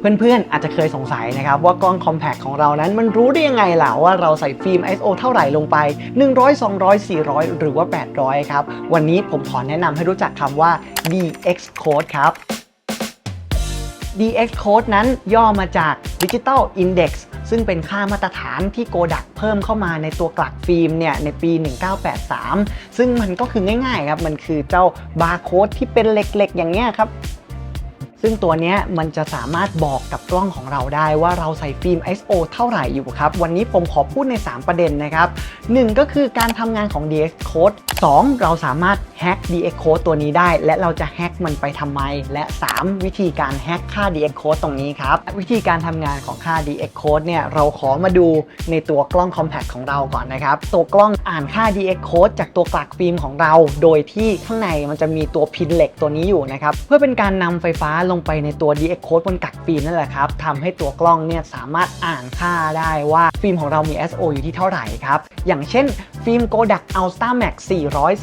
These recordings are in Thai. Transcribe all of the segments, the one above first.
เพื่อนๆอาจจะเคยสงสัยนะครับว่ากล้อง compact ของเรานั้นมันรู้ได้ยังไงล่ะว่าเราใส่ฟิล์ม ISO เท่าไหร่ลงไป 100 200 400 หรือว่า 800 ครับ วันนี้ผมขอแนะนำให้รู้จักคำว่า DX code ครับ DX code นั้นย่อมาจาก Digital Index ซึ่งเป็นค่ามาตรฐานที่โกดักเพิ่มเข้ามาในตัวกลักฟิล์มเนี่ยในปี 1983 ซึ่งมันก็คือง่ายๆครับ มันคือเจ้าบาร์โค้ดที่เป็นเหล็กๆ อย่างเนี้ยครับ ซึ่งตัวนี้มันจะสามารถบอกกับกล้องของเราได้ว่าเราใส่ฟิล์ม ISO เท่าไหร่อยู่ครับ วันนี้ผมขอพูดใน 3 ประเด็นนะครับ 1 ก็คือการทำงานของ DS Code 2 เราสามารถแฮ็ก DX Code ตัวนี้ได้ และเราจะแฮ็กมันไปทำไม และ 3 วิธีการแฮ็กค่า DX Code ตรงนี้ครับ วิธีการทำงานของค่า DX Code เนี่ยเราขอมาดูในตัวกล้อง Compact ของเราก่อนนะครับ ตัวกล้องอ่านค่า DX Code จากตัวกลักฟิล์มของเรา โดยที่ข้างในมันจะมีตัวพินเหล็กตัวนี้อยู่นะครับ เพื่อเป็นการนำไฟฟ้าลงไปในตัว DX Code บนกลักฟิล์มนั่นแหละครับทำให้ตัวกล้องเนี่ยสามารถอ่านค่าได้ว่าฟิล์มของเรามี SO อยู่ที่เท่าไหร่ครับอย่างเช่น ฟิล์ม Kodak Ultra Max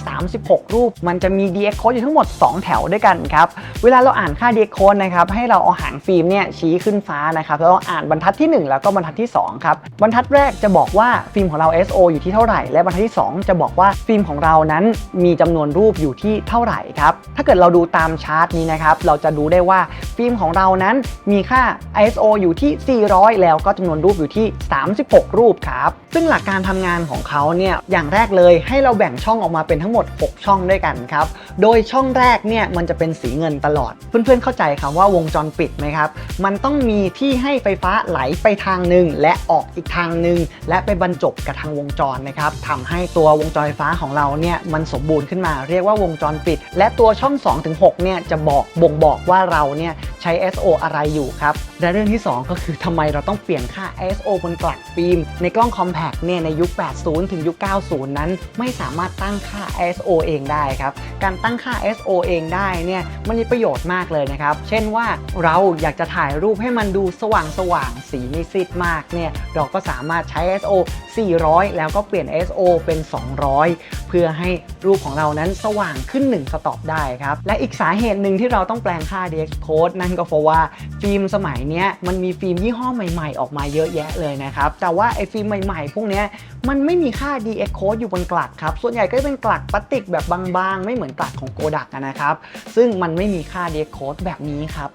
436 รูป มันจะมี DX Code อยู่ทั้งหมด 2 แถวด้วยกันครับ เวลาเราอ่านค่า DX Code นะครับให้เราเอาหางฟิล์มเนี่ยชี้ขึ้นฟ้านะครับแล้วเราอ่านบรรทัดที่ 1 แล้วก็บรรทัดที่ 2 ครับบรรทัดแรกจะบอกว่าฟิล์มของเรา SO อยู่ที่เท่าไหร่ และบรรทัดที่ 2 จะบอกว่าฟิล์มของเรานั้นมีจำนวนรูปอยู่ที่เท่าไหร่ครับถ้าเกิดเราดูตามชาร์ตนี้นะครับเราจะดูได้ว่าฟิล์มของเรานั้นมีค่า ISO อยู่ที่ 400 แล้วก็จำนวนรูปอยู่ที่ 36 รูปครับซึ่งหลักการทำงานของเขาเนี่ยอย่างแรกเลยให้เราแบ่งช่องออกมาเป็นทั้งหมด 6 ช่องด้วยกันครับ โดยช่องแรกเนี่ยมันจะเป็นสีเงินตลอด เพื่อนๆเข้าใจคำว่าวงจรปิดไหมครับ มันต้องมีที่ให้ไฟฟ้าไหลไปทางหนึ่งและออกอีกทางหนึ่งและไปบรรจบกับทางวงจรนะครับทำให้ตัววงจรไฟฟ้าของเราเนี่ยมันสมบูรณ์ขึ้นมาเรียกว่าวงจรปิด และตัวช่อง 2-6เนี่ยจะบอกบ่งบอกว่าเราเนี่ย ช้ SO อะไรอยู่ครับ และเรื่องที่ 2 ก็คือทำไมเราต้องเปลี่ยนค่า ISO บนกลักฟิล์ม ในกล้อง Compact เนี่ยในยุค 80 ถึงยุค 90 นั้น ไม่สามารถตั้งค่า ISO เองได้ครับ การตั้งค่า ISO เองได้เนี่ยมันมีประโยชน์มากเลยนะครับ เช่นว่าเราอยากจะถ่ายรูปให้มันดูสว่างสว่างสีไม่ซีดมากเนี่ยเราก็สามารถใช้ ISO 400 แล้วก็เปลี่ยน ISO เป็น 200 พื่อให้รูปของเรานั้นสว่างขึ้น 1 สต็อปได้ครับ และอีกสาเหตุหนึ่งที่เราต้องแปลงค่า DX code นั่นก็เพราะว่าฟิล์มสมัยนี้มันมีฟิล์มยี่ห้อใหม่ๆ ออกมาเยอะแยะเลยนะครับ แต่ว่าไอ้ฟิล์มใหม่ๆ พวกนี้มันไม่มีค่า DX code อยู่บนกลักครับ ส่วนใหญ่ก็จะเป็นกลักพลาสติกแบบบางๆ ไม่เหมือนกลักของโกดักนะครับ ซึ่งมันไม่มีค่า DX code แบบนี้ครับ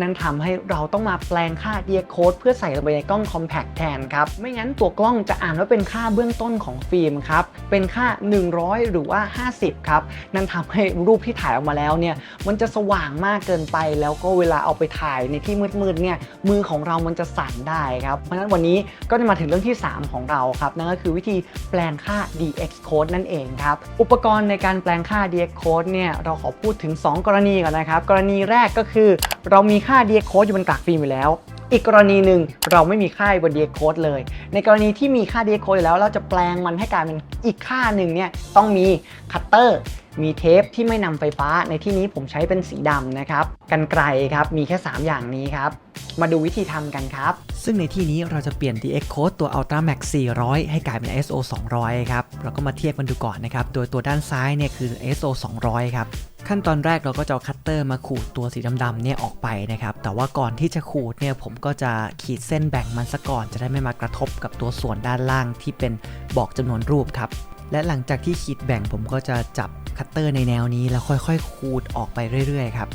นั่นทำให้เราต้องมาแปลงค่า DX code เพื่อใส่ลงไปในกล้อง compact แทนครับ ไม่งั้นตัวกล้องจะอ่านว่าเป็นค่าเบื้องต้นของฟิล์มครับ เป็นค่า 100 หรือว่า 50 ครับ นั่นทำให้รูปที่ถ่ายออกมาแล้วเนี่ย มันจะสว่างมากเกินไป แล้วก็เวลาเอาไปถ่ายในที่มืดๆเนี่ย มือของเรามันจะสั่นได้ครับ เพราะฉะนั้นวันนี้ก็จะมาถึงเรื่องที่ 3 ของเราครับ นั่นก็คือวิธีแปลงค่า DX code นั่นเองครับ อุปกรณ์ในการแปลงค่า DX code เนี่ย เราขอพูดถึง 2 กรณีก่อนนะครับ กรณีแรกก็คือเรามีค่า DX code อยู่บนกากฟิล์มอยู่แล้ว อีกกรณีหนึ่งเราไม่มีค่าบน DX code เลย ในกรณีที่มีค่า DX code อยู่แล้วเราจะแปลงมันให้กลายเป็นอีกค่าหนึ่งเนี่ยต้องมีคัตเตอร์มีเทปที่ไม่นำไฟฟ้าในที่นี้ผมใช้เป็นสีดำนะครับกันไกลครับมีแค่ 3 อย่างนี้ครับ มาดูวิธีทำกันครับ ซึ่งในที่นี้เราจะเปลี่ยน DX Code ตัว Ultra Max 400 ให้กลายเป็น ISO 200 ครับเราก็มาเทียบกันดูก่อนนะครับ โดยตัวด้านซ้ายเนี่ยคือ ISO 200 ครับ ขั้นตอนแรกเราก็จะเอาคัตเตอร์มาขูดตัวสีดำๆเนี่ยออกไปนะครับ แต่ว่าก่อนที่จะขูดเนี่ยผมก็จะขีดเส้นแบ่งมันซะก่อนจะได้ไม่มากระทบกับตัวส่วนด้านล่างที่เป็นบอกจำนวนรูปครับ และหลังจากที่ขีดแบ่งผมก็จะจับคัตเตอร์ในแนวนี้แล้วค่อยๆ ขูดออกไปเรื่อยๆครับ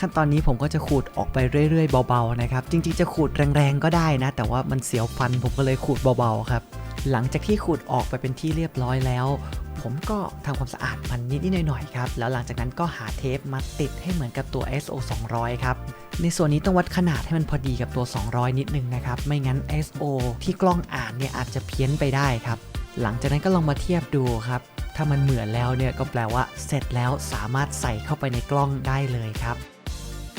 ขั้นตอนนี้ผมก็จะขูดออกไปเรื่อยๆเบาๆนะครับ จริงๆจะขูดแรงๆก็ได้นะ แต่ว่ามันเสียวฟันผมก็เลยขูดเบาๆครับ หลังจากที่ขูดออกไปเป็นที่เรียบร้อยแล้ว ผมก็ทำความสะอาดมันนิดๆหน่อยๆครับ แล้วหลังจากนั้นก็หาเทปมาติดให้เหมือนกับตัว ISO 200 ครับ ในส่วนนี้ต้องวัดขนาดให้มันพอดีกับตัว 200 นิดนึงนะครับ ไม่งั้น ISO ที่กล้องอ่านเนี่ยอาจจะเพี้ยนไปได้ครับ หลังจากนั้นก็ลองมาเทียบดูครับ ถ้ามันเหมือนแล้วเนี่ยก็แปลว่าเสร็จแล้วสามารถใส่เข้าไปในกล้องได้เลยครับ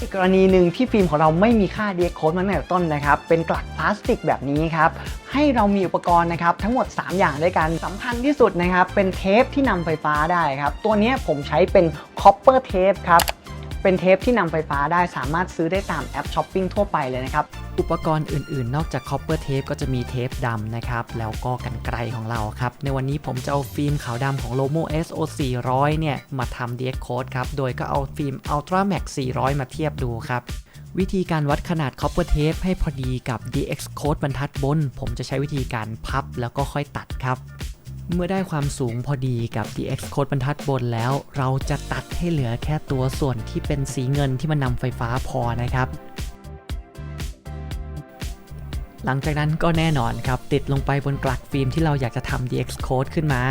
อีกกรณีหนึ่งที่ฟิล์มของเราไม่มีค่า DX code มาตั้งแต่ต้นนะครับ เป็นกลักพลาสติกแบบนี้ครับ ให้เรามีอุปกรณ์นะครับ ทั้งหมด 3 อย่างด้วยกันสำคัญที่สุดนะครับ เป็นเทปที่นำไฟฟ้าได้ครับ ตัวนี้ผมใช้เป็นคอปเปอร์เทปครับ เป็นเทปที่นำไฟฟ้าได้สามารถซื้อได้ตามแอปช้อปปิ้งทั่วไปเลยนะครับ อุปกรณ์อื่นๆ นอกจาก copper tape ก็จะมีเทปดำนะครับ แล้วก็กันไกลของเราครับ ในวันนี้ผมจะเอาฟิล์มขาวดำของ Lomo SO 400 เนี่ย มาทำ DX Code ครับ โดยก็เอาฟิล์ม Ultra Max 400 มาเทียบดูครับวิธีการวัดขนาด copper tape ให้พอดีกับ DX code บรรทัดบน ผมจะใช้วิธีการพับแล้วก็ค่อยตัดครับ เมื่อได้ความสูงพอดีกับ DX code บรรทัดบนแล้ว เราจะตัดให้เหลือแค่ตัวส่วนที่เป็นสีเงินที่มันนำไฟฟ้าพอนะครับ หลังจากนั้นก็แน่นอนครับติดลงไปบนกลักฟิล์มที่เราอยากจะทำ DX code ขึ้นมา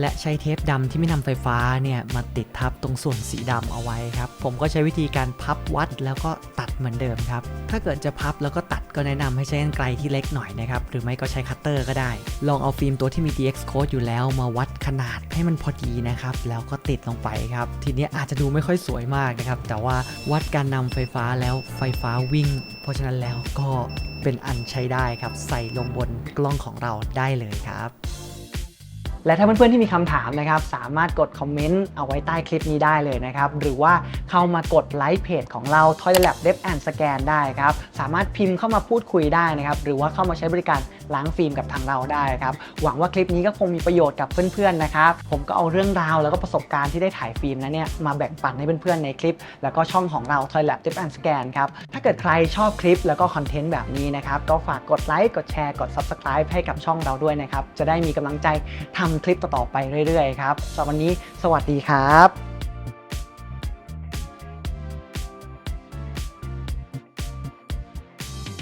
และใช้เทปดำที่ไม่นำไฟฟ้าเนี่ยมาติดทับตรงส่วนสีดำเอาไว้ครับ ผมก็ใช้วิธีการพับวัดแล้วก็ตัด เหมือนเดิมครับ ถ้าเกิดจะพับแล้วก็ตัดก็แนะนำให้ใช้กรรไกรที่เล็กหน่อยนะครับ หรือไม่ก็ใช้คัตเตอร์ก็ได้ ลองเอาฟิล์มตัวที่มี DX code อยู่แล้วมาวัดขนาดให้มันพอดีนะครับ แล้วก็ติดลงไปครับ ทีนี้อาจจะดูไม่ค่อยสวยมากนะครับ แต่ว่าวัดการนำไฟฟ้าแล้วไฟฟ้าวิ่ง เพราะฉะนั้นแล้วก็เป็นอันใช้ได้ครับ ใส่ลงบนกล้องของเราได้เลยครับ และถ้าเพื่อนๆที่มีคำถามนะครับ สามารถกดคอมเมนต์เอาไว้ใต้คลิปนี้ได้เลยนะครับ หรือว่าเข้ามากดไลค์เพจของเรา Toy Lab Dev and Scan ได้ครับ สามารถพิมพ์เข้ามาพูดคุยได้นะครับ หรือว่าเข้ามาใช้บริการล้างฟิล์มกับทางเราได้ครับหวังว่าคลิปนี้ก็คงมีประโยชน์กับเพื่อนๆนะครับผมก็เอาเรื่องราวแล้วก็ประสบการณ์ที่ได้ถ่ายฟิล์มนั้นเนี่ยมาแบ่งปันให้เพื่อนๆในคลิป แล้วก็ช่องของเรา Toy Lab Dev and Scan ครับถ้าเกิดใครชอบคลิปแล้วก็คอนเทนต์แบบนี้นะครับก็ฝากกดไลค์กดแชร์กด Subscribe ให้กับช่องเราด้วยนะครับจะได้มีกำลังใจทำคลิปต่อๆไปเรื่อยๆครับสำหรับวันนี้สวัสดีครับ